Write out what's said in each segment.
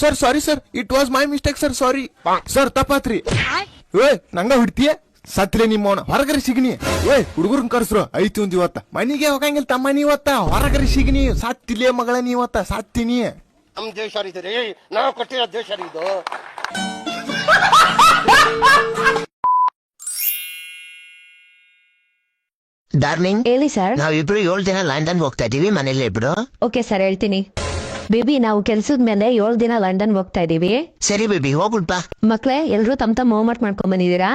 Sir sorry sir it was my mistake sir sorry sir ತಪ್ಪಾತ್ರಿ. ಏ ನಂಗ ಹಿಡ್ತೀಯ? ಸತ್ರೆ ನಿಮ್ಮವನ ಹೊರಗರಿ ಸಿಗ್ನಿ. ಏ ಹುಡುಗರ್ನ ಕರ್ಸ್ರು. ಐತಿ ಒಂದ್ ಇವತ್ತ. ಮನಿಗೆ ಹೋಗಂಗಿಲ್ಲ ತಮ್ಮ ನೀವತ್ತ ಹೊರಗರಿ ಸಿಗ್ನಿ. ಸತ್ತಿಲೇ ಮಗಳ ನೀವತ್ತ ಸತ್ತಿನಿ. ನಮ್ ದೇಶ ರೀ ನಾವು ಕೊಟ್ಟಿರೋ ದೇಶ ಇದು. ಡಾರ್ಲಿಂಗ್ ಹೇಳಿ ಸರ್. ನಾವಿಬ್ರು ಏಳು ದಿನ ಲಂಡನ್ ಹೋಗ್ತಾ ಇದೀವಿ ಮನೇಲಿ ಇಬ್ರು. ಓಕೆ ಸರ್ ಹೇಳ್ತೀನಿ. ಬೇಬಿ ನಾವು ಕೆಲ್ಸದ ಮೇಲೆ ಏಳು ದಿನ ಲಂಡನ್ ಹೋಗ್ತಾ ಇದೀವಿ. ಸರಿ ಬೇಬಿ ಹೋಗ್ಬಿಟ್ ಬಾ. ಮಕ್ಳೇ ಎಲ್ರು ತಮ್ ತಮ್ಮ ಹೋಮ್ವರ್ಕ್ ಮಾಡ್ಕೊಂಡ್ ಬಂದಿದೀರಾ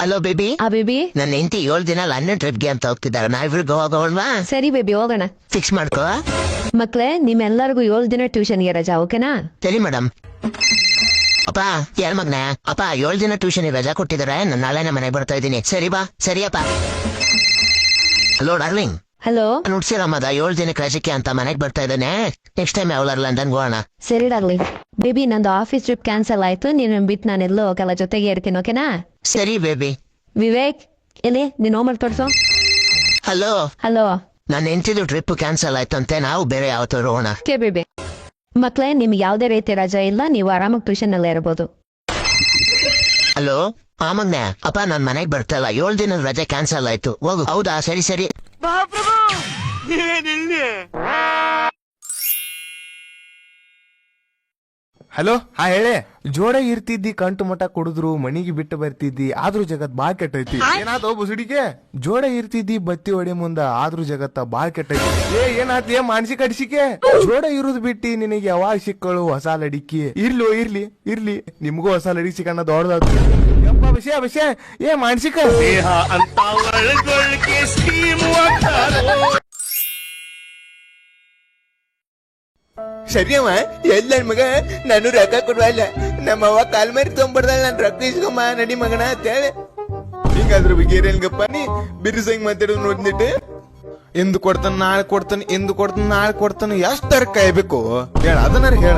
ಹಲೋ ಬೇಬಿ. ಆ ಬೇಬಿ. ನನ್ನ ಹೆಂಡತಿ ಏಳು ದಿನ ಲಂಡನ್ ಟ್ರಿಪ್ಗೆ ಅಂತ ಹೋಗ್ತಿದ್ದಾರೆ. ನಾವಿಬ್ರು ಹೋಗೋಲ್ವಾ ಸರಿ ಬೇಬಿ ಹೋಗೋಣ. ಫಿಕ್ಸ್ ಮಾಡ್ಕೋ. ಮಕ್ಳೇ ನಿಮ್ಮೆಲ್ಲರಿಗೂ ಏಳು ದಿನ ಟ್ಯೂಷನ್ಗೆ ರಜಾ ಓಕೆನಾ? ಸರಿ ಮೇಡಮ್ ಅಪ್ಪ ಯಾರ ಮಗ್ನ? ಅಪ್ಪ ಏಳು ದಿನ ಟ್ಯೂಷನ್ ರಜಾ ಕೊಟ್ಟಿದ್ದಾರೆ. ನಾನು ನಾಳೆನೇ ಮನೆಗೆ ಬರ್ತಾ ಇದ್ದೀನಿ. ಸರಿ ಬಾ ಸರಿಯಪ್ಪ. ಹಲೋ ಡಾರ್ಲಿಂಗ್ ಹಲೋ ನುಡ್ಸಿರಮ್ಮದ ಏಳು ದಿನಕ್ಕೆ ರಜಕ್ಕೆ ಅಂತ ಮನೆಗೆ ಬರ್ತಾ ಇದ್ದಾನೆ. ನೆಕ್ಸ್ಟ್ ಟೈಮ್ ಯಾವಲಾರ ಲಂಡನ್ ಹೋಗೋಣ. ಸರಿ ಡಾರ್ಲಿಂಗ್ ಬೇಬಿ ನಂದು ಆಫೀಸ್ ಟ್ರಿಪ್ ಕ್ಯಾನ್ಸಲ್ ಆಯ್ತು. ನೀನ್ ಬಿತ್ ನಾನು ಎಲ್ಲೋ ಹೋಗಲ್ಲ ಜೊತೆಗೆ ಇರ್ತೀನಿ ಓಕೆನಾ ಸರಿ ಬೇಬಿ ವಿವೇಕ್ ಎಲ್ಲಿ? ನೀನ್ ಹೋಮ್ವರ್ಕ್ ತೋರ್ಸು. ಹಲೋ ಹಲೋ ನಾನು ಹೆಂಡತಿದು ಟ್ರಿಪ್ ಕ್ಯಾನ್ಸಲ್ ಆಯ್ತು ಆಯ್ತಂತೆ. ನಾವು ಬೇರೆ ಯಾವತ್ತೂ ಹೋಗೋಣ. ಓಕೆ ಬೇಬಿ ಮಕ್ಳೇ ನಿಮ್ಗೆ ಯಾವುದೇ ರೀತಿ ರಜಾ ಇಲ್ಲ ನೀವು ಆರಾಮಾಗಿ ಟ್ಯೂಷನ್ ಅಲ್ಲೇ ಇರ್ಬೋದು. ಹಲೋ? ಆಮಗ್ನೆ ಅಪ್ಪ ನಾನ್ ಮನೆಗ್ ಬರ್ತಲ್ಲ ಏಳ್ ದಿನದ ರಜೆ ಕ್ಯಾನ್ಸಲ್ ಆಯ್ತು. ಹೋಗು. ಹೌದಾ? ಸರಿ ಸರಿ. ಹಲೋ? ಹಾ ಹೇಳಿ. ಜೋಡ ಇರ್ತಿದ್ದಿ ಕಂಟು ಮಠ ಕುಡಿದ್ರು ಮನಿಗೆ ಬಿಟ್ಟು ಬರ್ತಿದ್ದಿ ಆದ್ರೂ ಜಗತ್ ಬಾಳ್ ಕೆಟ್ಟೈತಿ. ಏನಾತ ಬುಸುಡಿಗೆ? ಜೋಡ ಇರ್ತಿದ್ದಿ ಬತ್ತಿ ಹೊಡಿ ಮುಂದ ಆದ್ರೂ ಜಗತ್ತ ಬಾಳ್ ಕೆಟ್ಟೈತಿ. ಏ ಏನಾತ ಏ ಮಾನಸಿಕ ಅಡಿಸಿಕೆ? ಜೋಡ ಇರುದ್ ಬಿಟ್ಟಿ ನಿನಗೆ ಯಾವಾಗ ಸಿಕ್ಕಳು ಹೊಸ ಲಡಿಕಿ ಇರ್ಲಿ ಇರ್ಲಿ ಇರ್ಲಿ. ನಿಮ್ಗೂ ಹೊಸ ಲಡಿಕಿ ಸಿಕ್ಕಣ್ಣ ದೊಡ್ಡದಾದ ಯಪ್ಪ ವಿಷಯ ವಿಷಯ. ಏ ಮಾನಸಿಕ? ದೇಹ ಅಂತ ಸರಿಯಮ್ಮ ಎಲ್ಲ ಮಗ ನಾನು ರೊಕ್ಕ ಕೊಡುವಲ್ಲ. ನಮ್ಮವ್ವ ಕಾಲ್ ಮಾರಿ ತೊಗೊಂಬರ್ದಾಳ ನಾನು ರೊಕ್ಕ ಇಸ್ಕೊಂಬ, ನಡಿ ಮಗನ ಅಂತ ಹೇಳಿ ಬಗ್ಗೆ ಬಿಗೇರೇನ್ಗಪ್ಪ ನೀ ಬಿರುಸಂಗ್ ಮಾತಾಡೋದು ನೋಡ್ನಿಟ್ಟು ಎಂದು ಕೊಡ್ತಾನ, ನಾಳೆ ಕೊಡ್ತಾನೆ, ಎಂದು ಕೊಡ್ತಾನ, ನಾಳೆ ಕೊಡ್ತಾನೆ ಎಷ್ಟರ ಕಾಯ್ಬೇಕು? ಹೇಳ, ಅದನ್ನಾರ ಹೇಳ.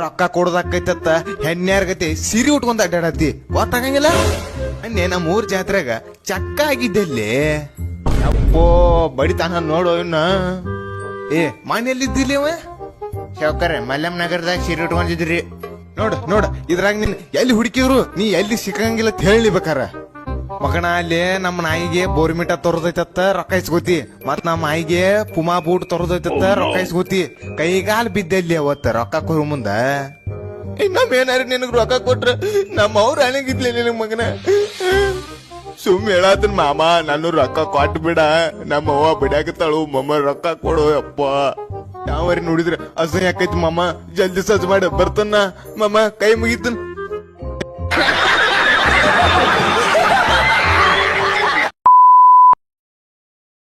ರೊಕ್ಕ ಕೊಡೋದಾಕೈತತ್ತ ಹೆಣ್ಣಾರ್ಗತಿ ಸಿರಿ ಉಟ್ಕೊಂಡ್ ಅಡ್ಡಾಡತ್ತಿ. ಗೊತ್ತಾಗಂಗಿಲ್ಲ? ಅನ್ನೆ ನಮ್ಮ ಊರ್ ಜಾತ್ರೆಗ ಚಕ್ಕ ಆಗಿದ್ದಲ್ಲಿ. ಅಪ್ಪೋ ಬಡಿತಾನ ನೋಡು ಇನ್ನ ಏ, ಮನೆಯಲ್ಲಿದ್ದಿಲ್ಲ ಇವ? ಶೌಕರ್ಯ ಮಲ್ಲಮ್ ನಗರದಾಗ ಸೀರೆ ಉಟ್ಕೊಂಡಿದ್ರಿ. ನೋಡು ನೋಡು, ಇದ್ರಾಗ ನಿನ್ ಎಲ್ಲಿ ಹುಡುಕಿದ್ರು ನೀ ಎಲ್ಲಿ ಸಿಕ್ಕಂಗಿಲ್ಲ ಅಂತ ಹೇಳಿಬೇಕಾರ. ಮಗನ ಅಲ್ಲಿ ನಮ್ಮ ನಾಯಿಗೆ ಬೋರ್ಮಿಟ ತೊರದೈತತ್ತ, ರೊಕ್ಕ ಇಸ್ಕೋತಿ. ಮತ್ ನಮ್ಮ ಮಾಯಿಗೆ ಪುಮಾ ಬೂಟ್ ತೊರದೈತತ್ತ, ರೊಕ್ಕ ಇಸ್ಕೋತಿ. ಕೈಗಾಲ್ ಬಿದ್ದಲ್ಲಿ ಅವತ್ತ ರೊಕ್ಕ ಕೊಡು ಮುಂದ? ಇನ್ನೊಮ್ಮ ಏನಾರ ನಿನಗ್ ರೊಕ್ಕ ಕೊಟ್ರ ನಮ್ಮ ಅವ್ರ ಅಣಗಿದ್ಲಿ ನಿನಗ್ ಮಗನ? ಸುಮ್ ಹೇಳಾತನ್ ಮಾಮ, ನಾನು ರೊಕ್ಕ ಕೊಟ್ಬಿಡ. ಬಿಡ ನಮ್ಮ ಅವ್ವ ಬಿಡಾಕತ್ತಾಳು ಮಮ್ಮ ರೊಕ್ಕ ಕೊಡು ಅಪ್ಪ ಯಾವರಿ ನೋಡಿದ್ರೆ ಅಸಹ್ಯ ಆಕೈತಿ ಮಾಮ. ಜಲ್ದಿ ಸಜ್ಜ ಮಾಡ ಬರ್ತನ್ನ ಮಾಮ. ಕೈ ಮುಗಿತನ್.